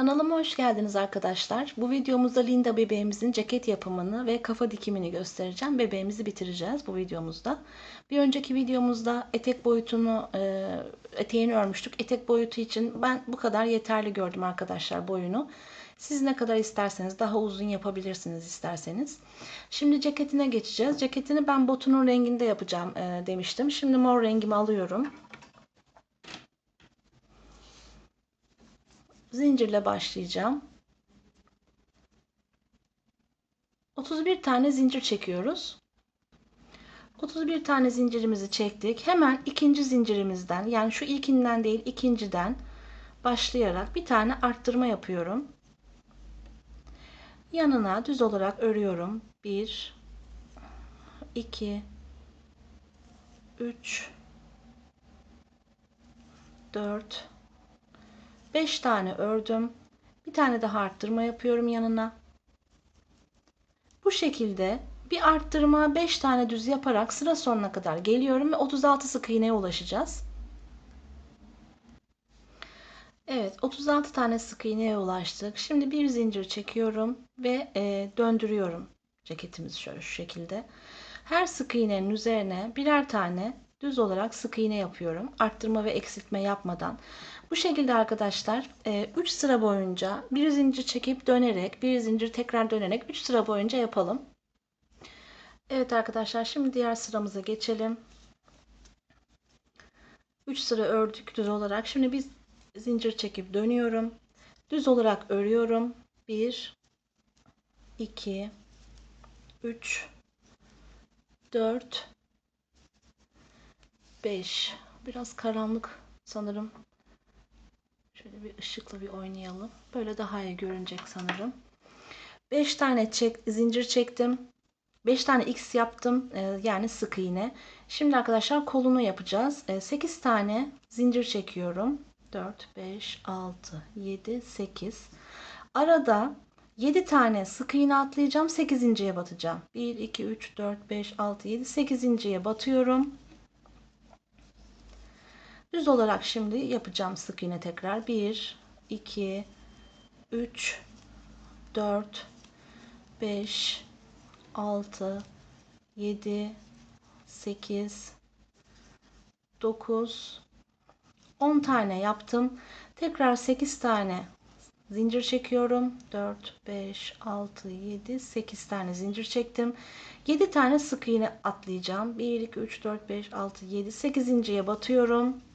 Kanalıma hoş geldiniz arkadaşlar. Bu videomuzda Linda bebeğimizin ceket yapımını ve kafa dikimini göstereceğim. Bebeğimizi bitireceğiz bu videomuzda. Bir önceki videomuzda etek boyutunu, e, eteğini örmüştük. Etek boyutu için ben bu kadar yeterli gördüm arkadaşlar boyunu. Siz ne kadar isterseniz daha uzun yapabilirsiniz isterseniz. Şimdi ceketine geçeceğiz. Ceketini ben botunun renginde yapacağım e, demiştim. Şimdi mor rengimi alıyorum. Zincirle başlayacağım. 31 tane zincir çekiyoruz. 31 tane zincirimizi çektik. Hemen ikinci zincirimizden yani şu ilkinden değil ikinciden başlayarak bir tane arttırma yapıyorum. Yanına düz olarak örüyorum. 1 2 3 4 5 tane ördüm. Bir tane daha arttırma yapıyorum yanına. Bu şekilde bir arttırma 5 tane düz yaparak sıra sonuna kadar geliyorum ve 36 sık iğneye ulaşacağız. Evet 36 tane sık iğneye ulaştık. Şimdi bir zincir çekiyorum ve e, döndürüyorum ceketimizi şöyle şu şekilde. Her sık iğnenin üzerine birer tane düz olarak sık iğne yapıyorum. Arttırma ve eksiltme yapmadan. Bu şekilde arkadaşlar 3 e, sıra boyunca bir zincir çekip dönerek bir zincir tekrar dönerek 3 sıra boyunca yapalım. Evet arkadaşlar şimdi diğer sıramıza geçelim. 3 sıra ördük düz olarak. Şimdi bir zincir çekip dönüyorum. Düz olarak örüyorum. 1 2 3 4 5 biraz karanlık sanırım Şöyle bir ışıkla bir oynayalım. Böyle daha iyi görünecek sanırım. 5 tane çek, zincir çektim. 5 tane x yaptım. E, yani sık iğne. Şimdi arkadaşlar kolunu yapacağız. E, 8 tane zincir çekiyorum. 4, 5, 6, 7, 8. Arada 7 tane sık iğne atlayacağım. 8.ye batacağım. 1, 2, 3, 4, 5, 6, 7, 8.ye batıyorum. Düz olarak şimdi yapacağım sık iğne tekrar. 1, 2, 3, 4, 5, 6, 7, 8, 9, 10 tane yaptım. Tekrar 8 tane zincir çekiyorum. 4, 5, 6, 7, 8 tane zincir çektim. 7 tane sık iğne atlayacağım. 1, 2, 3, 4, 5, 6, 7, 8. batıyorum.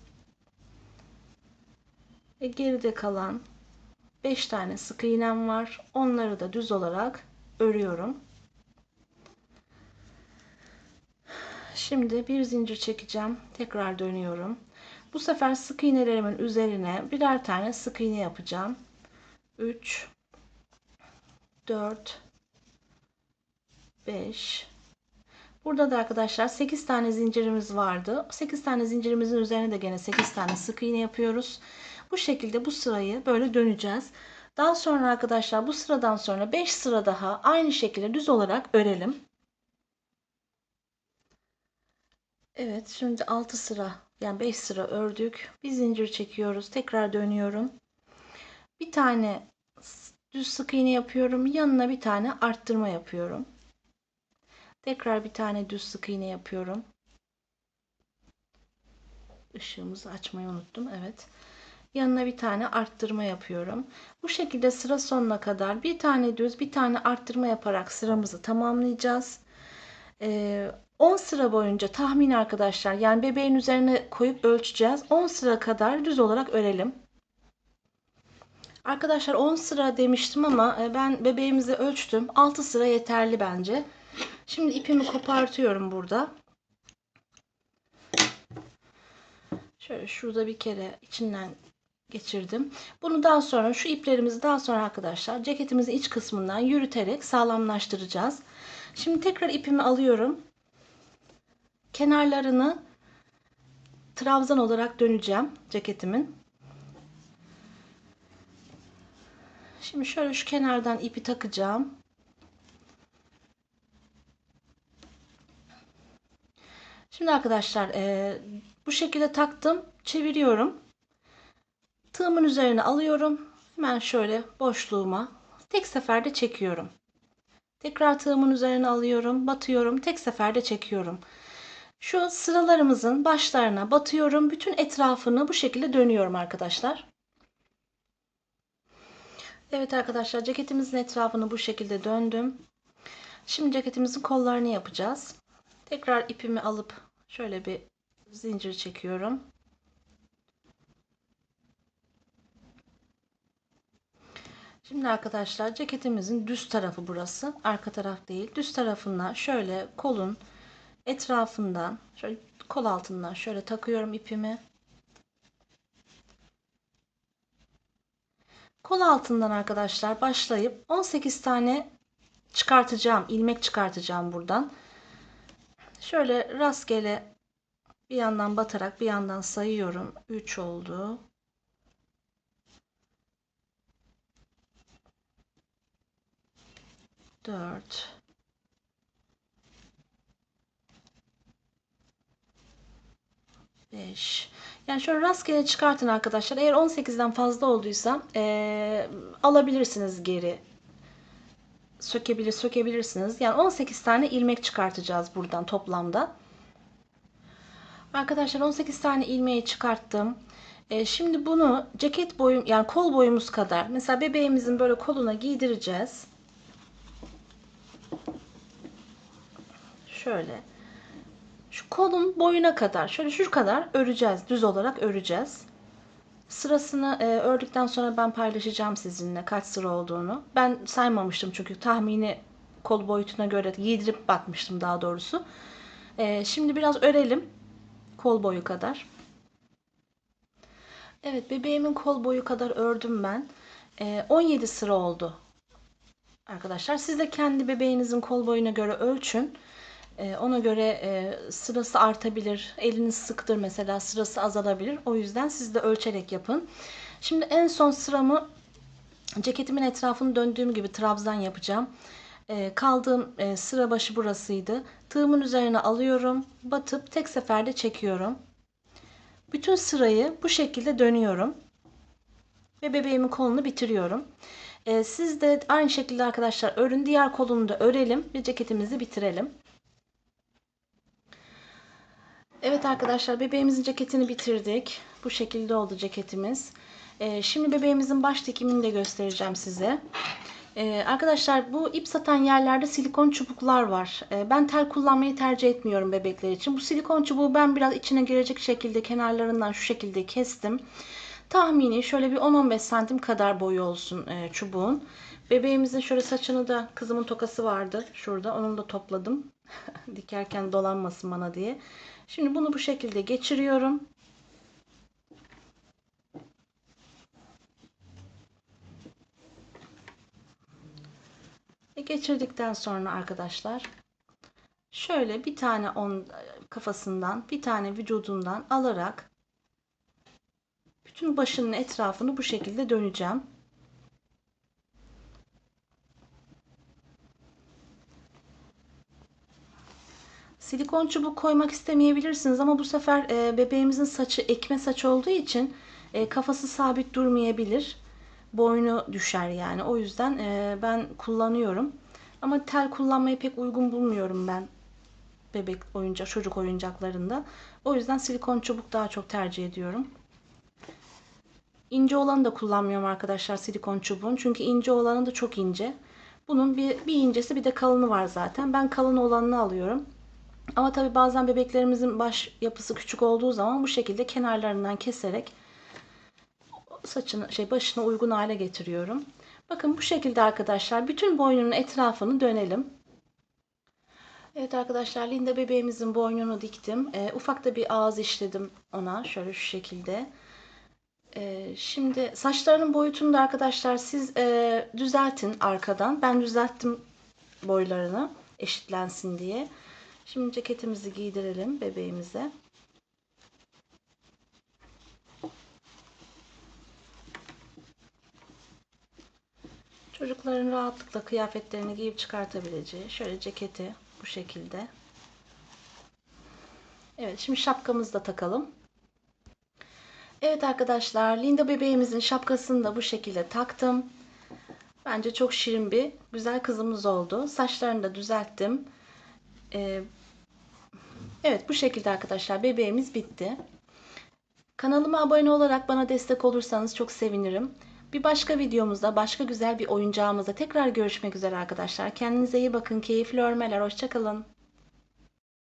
Ve geride kalan 5 tane sık iğnem var. Onları da düz olarak örüyorum. Şimdi bir zincir çekeceğim. Tekrar dönüyorum. Bu sefer sık iğnelerimin üzerine birer tane sık iğne yapacağım. 3 4 5 Burada da arkadaşlar 8 tane zincirimiz vardı. 8 tane zincirimizin üzerine de gene 8 tane sık iğne yapıyoruz. Bu şekilde bu sırayı böyle döneceğiz. Daha sonra arkadaşlar bu sıradan sonra 5 sıra daha aynı şekilde düz olarak örelim. Evet şimdi 6 sıra yani 5 sıra ördük. Bir zincir çekiyoruz. Tekrar dönüyorum. Bir tane düz sık iğne yapıyorum. Yanına bir tane arttırma yapıyorum. Tekrar bir tane düz sık iğne yapıyorum. Işığımızı açmayı unuttum. Evet. Yanına bir tane arttırma yapıyorum. Bu şekilde sıra sonuna kadar bir tane düz bir tane arttırma yaparak sıramızı tamamlayacağız. Ee, 10 sıra boyunca tahmin arkadaşlar yani bebeğin üzerine koyup ölçeceğiz. 10 sıra kadar düz olarak örelim. Arkadaşlar 10 sıra demiştim ama e, ben bebeğimizi ölçtüm. 6 sıra yeterli bence. Şimdi ipimi kopartıyorum burada. Şöyle şurada bir kere içinden geçirdim. Bunu daha sonra şu iplerimizi daha sonra arkadaşlar ceketimizin iç kısmından yürüterek sağlamlaştıracağız. Şimdi tekrar ipimi alıyorum. Kenarlarını trabzan olarak döneceğim ceketimin. Şimdi şöyle şu kenardan ipi takacağım. Şimdi arkadaşlar e, bu şekilde taktım. Çeviriyorum. Tığımın üzerine alıyorum Hemen şöyle boşluğuma tek seferde çekiyorum. Tekrar tığımın üzerine alıyorum, batıyorum, tek seferde çekiyorum. Şu sıralarımızın başlarına batıyorum. Bütün etrafını bu şekilde dönüyorum arkadaşlar. Evet arkadaşlar ceketimizin etrafını bu şekilde döndüm. Şimdi ceketimizin kollarını yapacağız. Tekrar ipimi alıp şöyle bir zincir çekiyorum. Şimdi arkadaşlar ceketimizin düz tarafı burası. Arka taraf değil. Düz tarafından şöyle kolun etrafından şöyle kol altından şöyle takıyorum ipimi. Kol altından arkadaşlar başlayıp 18 tane çıkartacağım. ilmek çıkartacağım buradan. Şöyle rastgele bir yandan batarak bir yandan sayıyorum. 3 oldu. 4 5 yani şöyle rastgele çıkartın arkadaşlar. Eğer 18'den fazla olduysa ee, alabilirsiniz geri. Sökebilir, sökebilirsiniz. Yani 18 tane ilmek çıkartacağız buradan toplamda. Arkadaşlar 18 tane ilmeği çıkarttım. E, şimdi bunu ceket boyum yani kol boyumuz kadar mesela bebeğimizin böyle koluna giydireceğiz. Şöyle şu kolun boyuna kadar şöyle şu kadar öreceğiz. Düz olarak öreceğiz. Sırasını e, ördükten sonra ben paylaşacağım sizinle kaç sıra olduğunu. Ben saymamıştım çünkü tahmini kol boyutuna göre giydirip bakmıştım daha doğrusu. E, şimdi biraz örelim. Kol boyu kadar. Evet bebeğimin kol boyu kadar ördüm ben. E, 17 sıra oldu. Arkadaşlar siz de kendi bebeğinizin kol boyuna göre ölçün. E, ona göre e, sırası artabilir. Eliniz sıktır mesela sırası azalabilir. O yüzden siz de ölçerek yapın. Şimdi en son sıramı ceketimin etrafını döndüğüm gibi trabzan yapacağım. E, kaldığım e, sıra başı burasıydı. Tığımın üzerine alıyorum. Batıp tek seferde çekiyorum. Bütün sırayı bu şekilde dönüyorum. Ve bebeğimin kolunu bitiriyorum. E, siz de aynı şekilde arkadaşlar örün. Diğer kolunu da örelim ve ceketimizi bitirelim. Evet arkadaşlar bebeğimizin ceketini bitirdik. Bu şekilde oldu ceketimiz. Ee, şimdi bebeğimizin baş dikimini de göstereceğim size. Ee, arkadaşlar bu ip satan yerlerde silikon çubuklar var. Ee, ben tel kullanmayı tercih etmiyorum bebekler için. Bu silikon çubuğu ben biraz içine girecek şekilde kenarlarından şu şekilde kestim. Tahmini şöyle bir 10-15 santim kadar boyu olsun e, çubuğun. Bebeğimizin şöyle saçını da kızımın tokası vardı şurada. Onu da topladım. Dikerken dolanmasın bana diye. Şimdi bunu bu şekilde geçiriyorum. Ve geçirdikten sonra arkadaşlar şöyle bir tane on kafasından bir tane vücudundan alarak bütün başının etrafını bu şekilde döneceğim. Silikon çubuk koymak istemeyebilirsiniz ama bu sefer e, bebeğimizin saçı ekme saç olduğu için e, kafası sabit durmayabilir. Boynu düşer yani. O yüzden e, ben kullanıyorum. Ama tel kullanmayı pek uygun bulmuyorum ben bebek oyuncak, çocuk oyuncaklarında. O yüzden silikon çubuk daha çok tercih ediyorum. İnce olanı da kullanmıyorum arkadaşlar silikon çubuğun. Çünkü ince olanı da çok ince. Bunun bir, bir incesi bir de kalını var zaten. Ben kalın olanını alıyorum. Ama tabi bazen bebeklerimizin baş yapısı küçük olduğu zaman bu şekilde kenarlarından keserek saçını şey başına uygun hale getiriyorum. Bakın bu şekilde arkadaşlar bütün boynunun etrafını dönelim. Evet arkadaşlar Linda bebeğimizin boynunu diktim. E, ufak da bir ağız işledim ona şöyle şu şekilde. E, şimdi saçlarının boyutunu da arkadaşlar siz e, düzeltin arkadan. Ben düzelttim boylarını eşitlensin diye. Şimdi ceketimizi giydirelim bebeğimize. Çocukların rahatlıkla kıyafetlerini giyip çıkartabileceği şöyle ceketi bu şekilde. Evet şimdi şapkamızı da takalım. Evet arkadaşlar, Linda bebeğimizin şapkasını da bu şekilde taktım. Bence çok şirin bir güzel kızımız oldu. Saçlarını da düzelttim. Ee, evet bu şekilde arkadaşlar bebeğimiz bitti. Kanalıma abone olarak bana destek olursanız çok sevinirim. Bir başka videomuzda başka güzel bir oyuncağımızda tekrar görüşmek üzere arkadaşlar. Kendinize iyi bakın. Keyifli örmeler. Hoşçakalın.